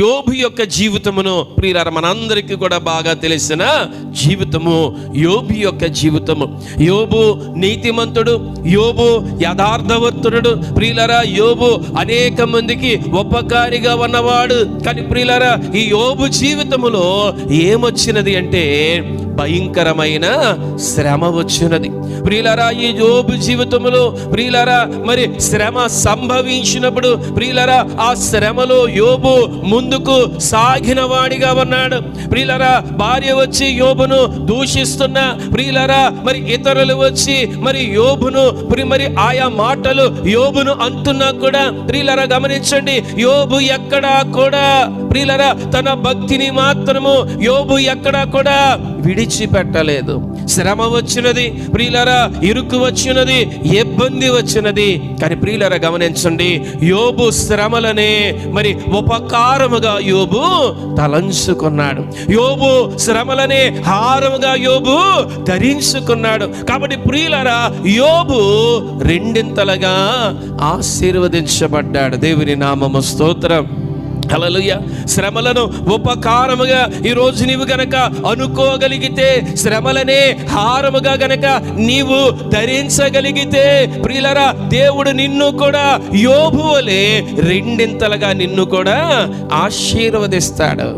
యోబు యొక్క జీవితమును ప్రియులార మనందరికీ కూడా బాగా తెలిసిన జీవితము యోబు యొక్క జీవితము. యోబు నీతిమంతుడు యోబు యథార్థవంతుడు ప్రియులరా యోబు అనేక మందికి ఉపకారిగా ఉన్నవాడు. కానీ ప్రియులరా ఈ యోబు జీవితములో ఏమొచ్చినది అంటే భయంకరమైన శ్రమ వచ్చినది. ప్రియులరా ఈ యోబు జీవితంలో ప్రియులరా మరి శ్రమ సంభవించినప్పుడు ప్రియులరా ఆ శ్రమలో యోబు ముందుకు సాగిన వాడిగా ఉన్నాడు. ప్రియులరా భార్య వచ్చి యోబును దూషిస్తున్న ప్రియులరా మరి ఇతరులు వచ్చి మరి యోబును మరి ఆయా మాటలు యోబును అంటున్నా కూడా ప్రియులరా గమనించండి యోబు ఎక్కడా కూడా ప్రియులరా తన భక్తిని మాత్రము యోబు ఎక్కడా కూడా విడిచిపెట్టలేదు. శ్రమ వచ్చినది ప్రియులరా ఇరుకు వచ్చినది ఇబ్బంది వచ్చినది. కానీ ప్రియులరా గమనించండి యోబు శ్రమలనే మరి ఉపకారముగా యోబు తలంచుకున్నాడు. యోబు శ్రమలనే హారముగా యోబు ధరించుకున్నాడు. కాబట్టి ప్రియులరా యోబు రెండింతలుగా ఆశీర్వదించబడ్డాడు. దేవుని నామము స్తోత్రం. హలలుయ శ్రమలను ఉపకారముగా ఈ రోజు నీవు గనక అనుకోగలిగితే శ్రమలనే హారముగా గనక నీవు ధరించగలిగితే ప్రియులరా దేవుడు నిన్ను కూడా యోభువలే రెండింతలుగా నిన్ను కూడా ఆశీర్వదిస్తాడు.